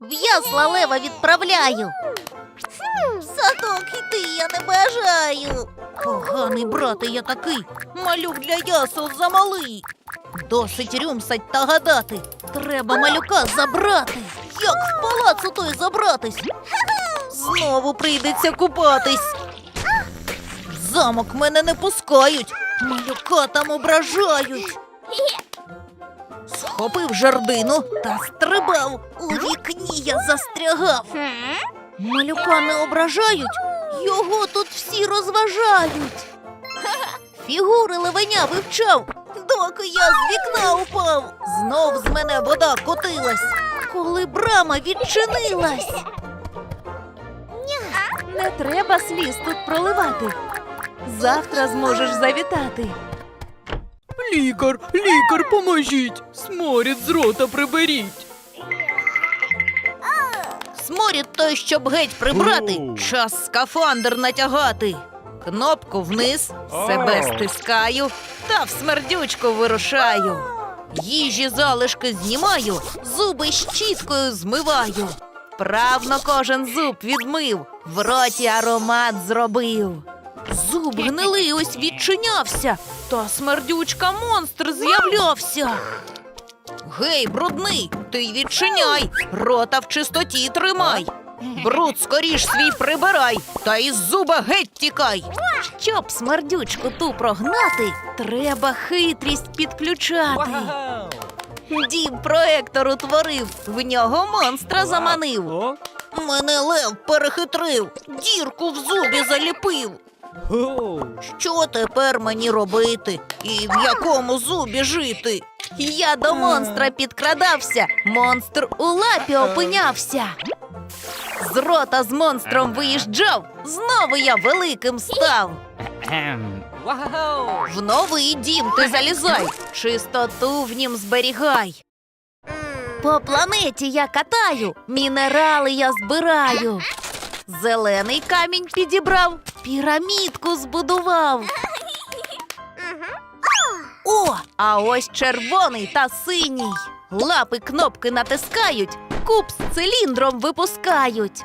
В ясла лева відправляю. Садок іти я не бажаю. Поганий брате я такий. Малюк для ясел замалий. Досить рюмсать та гадати. Треба малюка забрати. Як в палацу той забратись? Знову прийдеться купатись. Замок мене не пускають. Малюка там ображають. Схопив жердину та стрибав. У вікні я застрягав. Малюка не ображають, його тут всі розважають. Фігури левеня вивчав, доки я з вікна упав. Знов з мене вода котилась, коли брама відчинилась. Не треба сліз тут проливати. Завтра зможеш завітати. Лікар, лікар, поможіть! Сморід з рота приберіть. Сморід той, щоб геть прибрати, час скафандр натягати. Кнопку вниз, себе стискаю та в смердючку вирушаю. Їжі залишки знімаю, зуби щіткою змиваю. Правно кожен зуб відмив, в роті аромат зробив. Зуб гнилий ось відчинявся, та смердючка монстр з'являвся. Гей, брудний, ти й відчиняй, рота в чистоті тримай. Бруд скоріш свій прибирай, та із зуба геть тікай. Щоб смердючку ту прогнати, треба хитрість підключати. Дім проектор утворив, в нього монстра заманив. Мене лев перехитрив, дірку в зубі заліпив. Що тепер мені робити? І в якому зубі жити? Я до монстра підкрадався, монстр у лапі опинявся. З рота з монстром виїжджав, знову я великим став. В новий дім ти залізай, чистоту в нім зберігай. По планеті я катаю, мінерали я збираю. Зелений камінь підібрав, пірамідку збудував. О, а ось червоний та синій. Лапи кнопки натискають, куб з циліндром випускають.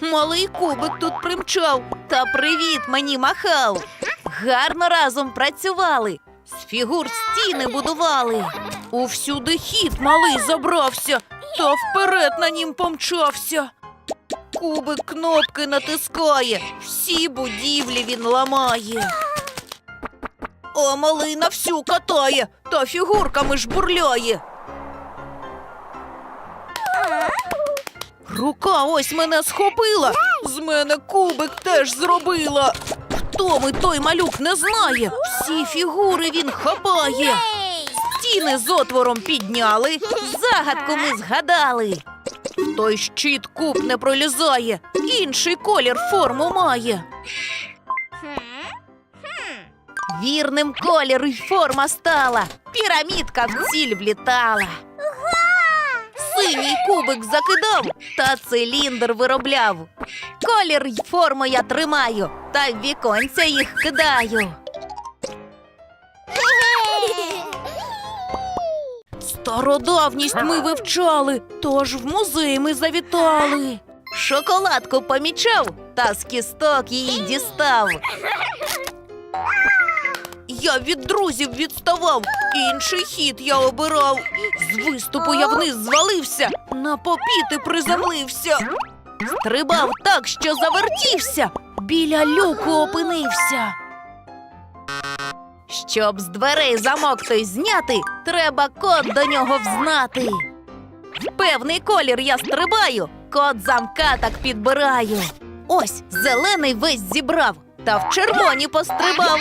Малий кубик тут примчав та привіт мені махав. Гарно разом працювали, з фігур стіни будували. Увсюди хід малий забрався, та вперед на нім помчався. Кубик кнопки натискає, всі будівлі він ламає. А малий на всю катає, та фігурками жбурляє. Рука ось мене схопила, з мене кубик теж зробила. Хто ми той малюк не знає, всі фігури він хапає. Стіни з отвором підняли, загадку ми згадали. Той щит куб не пролізає, інший колір форму має. Вірним колір й форма стала, пірамідка в ціль влітала. Синій кубик закидав, та циліндр виробляв. Колір й форму я тримаю, та в віконця їх кидаю. Стародавність ми вивчали, тож в музей ми завітали. Шоколадку помічав та з кісток її дістав. Я від друзів відставав, інший хід я обирав. З виступу я вниз звалився, на попіти приземлився. Стрибав так, що завертівся, біля люку опинився. Щоб з дверей замок той зняти, треба код до нього взнати. Певний колір я стрибаю, код замка так підбираю. Ось зелений весь зібрав, та в червоні пострибав.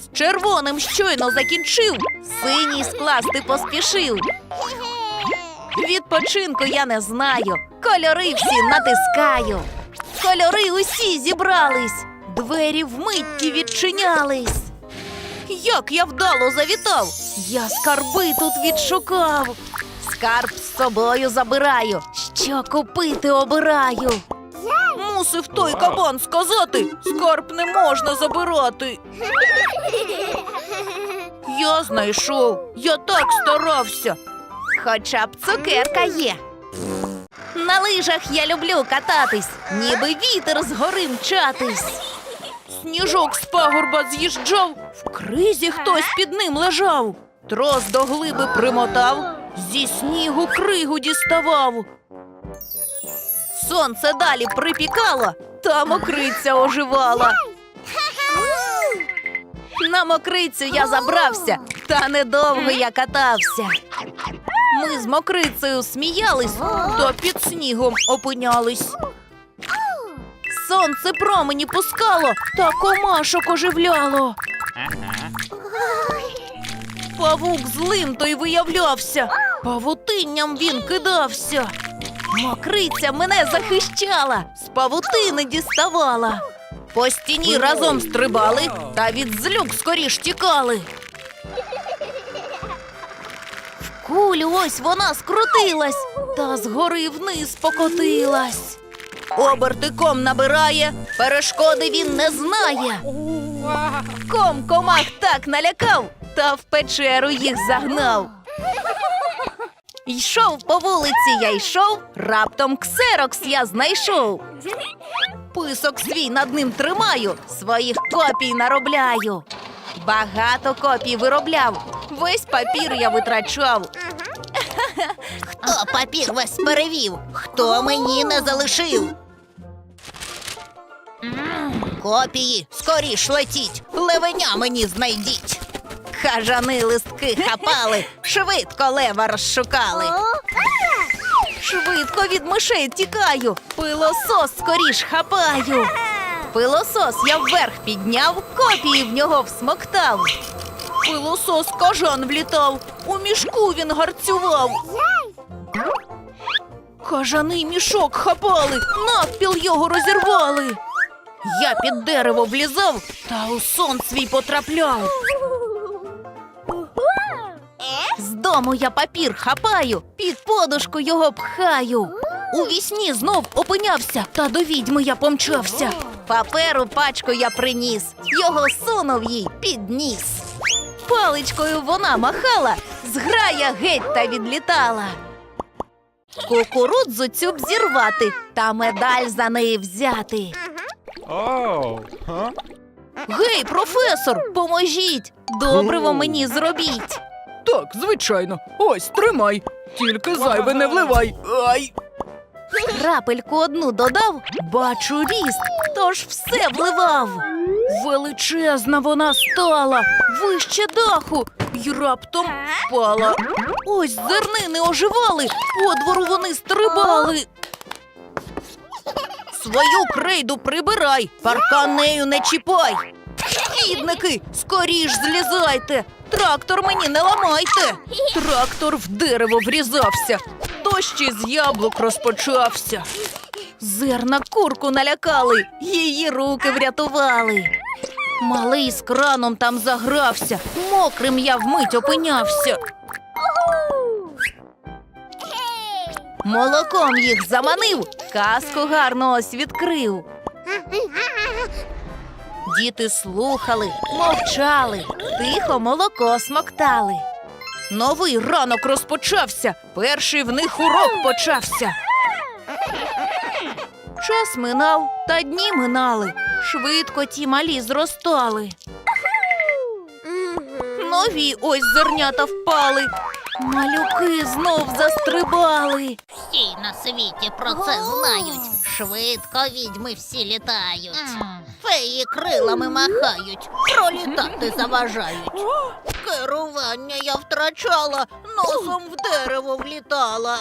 З червоним щойно закінчив, синій скласти поспішив. Відпочинку я не знаю, кольори всі натискаю. Кольори усі зібрались, двері вмитті відчинялись. Як я вдало завітав, я скарби тут відшукав. Скарб з собою забираю, що купити обираю. Мусив той кабан сказати, скарб не можна забирати. Я знайшов, я так старався. хоча б цукерка є. На лижах я люблю кататись, ніби вітер з гори мчатись. Сніжок з пагорба з'їжджав, в кризі хтось під ним лежав. Трос до глиби примотав, зі снігу кригу діставав. Сонце далі припікало, та мокриця оживала. На мокрицю я забрався, та недовго я катався. Ми з мокрицею сміялись, та під снігом опинялись. Сонце промені пускало, та комашок оживляло. Павук злим той виявлявся, павутинням він кидався. Мокриця мене захищала, з павутини діставала. По стіні разом стрибали та від злюк скоріш тікали. В кулю ось вона скрутилась та згори вниз покотилась. Обертиком набирає, перешкоди він не знає. Ком комах так налякав, та в печеру їх загнав. Йшов по вулиці, я йшов, раптом ксерокс я знайшов. Писок свій над ним тримаю, своїх копій наробляю. Багато копій виробляв, весь папір я витрачав. Хто папір весь перевів, хто мені не залишив? Копії, скоріш летіть, левеня мені знайдіть. Кажани листки хапали, швидко лева розшукали. Швидко від мишей тікаю, пилосос скоріш хапаю. Пилосос я вверх підняв, копії в нього всмоктав. Пилосос кажан влітав, у мішку він гарцював. Кажани мішок хапали, навпіл його розірвали. Я під дерево влізав та у сон свій потрапляв. З дому я папір хапаю, під подушку його пхаю. У вісні знов опинявся, та до відьми я помчався. Паперу пачку я приніс, його сунув їй під ніс. Паличкою вона махала, зграя геть та відлітала. Кукурудзу цю б зірвати та медаль за неї взяти. Oh, huh? Гей, професор, поможіть! Добриво мені зробіть. Так, звичайно. Ось тримай. Тільки зайве не вливай. Ай! Крапельку одну додав, бачу ріст, тож все вливав. Величезна вона стала, вище даху, й раптом впала. Ось зернини оживали, по двору вони стрибали. Свою крейду прибирай, паркан нею не чіпай. Хідники, скоріш злізайте. Трактор мені не ламайте. Трактор в дерево врізався. Дощ із яблук розпочався. Зерна курку налякали, її руки врятували. Малий з краном там загрався, мокрим я вмить опинявся. Молоком їх заманив, казку гарно ось відкрив. Діти слухали, мовчали, тихо молоко смоктали. Новий ранок розпочався, перший в них урок почався. Час минав, та дні минали, швидко ті малі зростали. Нові ось зернята впали, малюки знов застрибали. Всі на світі про це знають. Швидко відьми всі літають. Феї крилами махають, пролітати заважають. Керування я втрачала, носом в дерево влітала.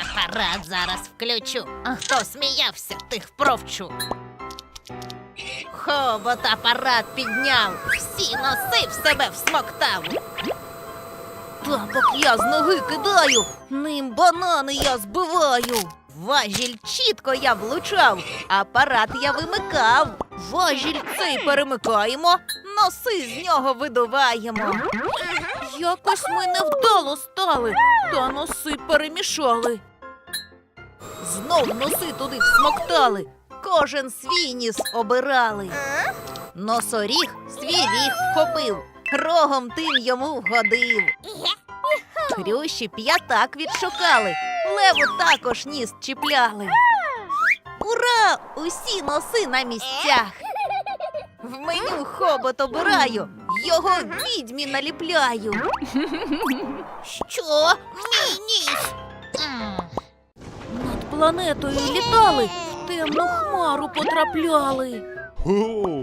Апарат зараз включу. А хто сміявся, тих провчу. Хобот апарат підняв, всі носи в себе всмоктав. Тапок я з ноги кидаю, ним банани я збиваю. Важіль чітко я влучав, апарат я вимикав. Важіль цей перемикаємо, носи з нього видуваємо. Якось ми невдало стали, та носи перемішали. Знов носи туди всмоктали, кожен свій ніс обирали. Носоріг свій ріг вхопив, рогом тим йому вгодив. Хрющі п'ятак відшукали, леву також ніс чіпляли. Ура! Усі носи на місцях. В меню хобот обираю, його відьмі наліпляю. Що? Мій ніс? Над планетою літали, в темну хмару потрапляли. Ху.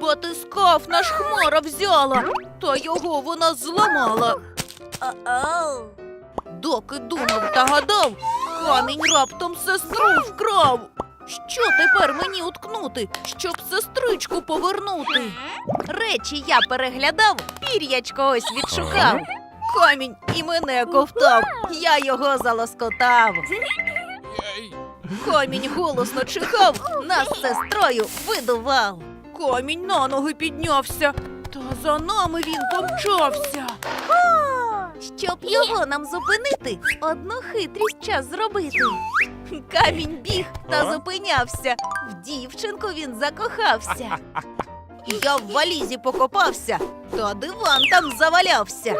Батискаф наш хмара взяла, та його вона зламала. Доки думав та гадав, камінь раптом сестру вкрав. Що тепер мені уткнути, щоб сестричку повернути? Речі я переглядав, пір'ячко ось відшукав. Камінь і мене ковтав, я його залоскотав. Камінь голосно чихав, нас з сестрою видував. Камінь на ноги піднявся, та за нами він помчався. Щоб його нам зупинити, одну хитрість час зробити. Камінь біг та зупинявся. В дівчинку він закохався. Я в валізі покопався, та диван там завалявся.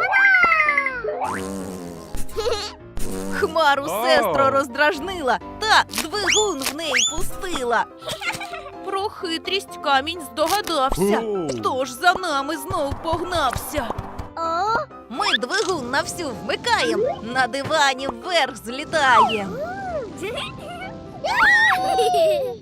Хмару сестру роздражнила та двигун в неї пустила. Про хитрість камінь здогадався. Хто ж за нами знов погнався? Ми двигун на всю вмикаємо, на дивані вверх злітаєм.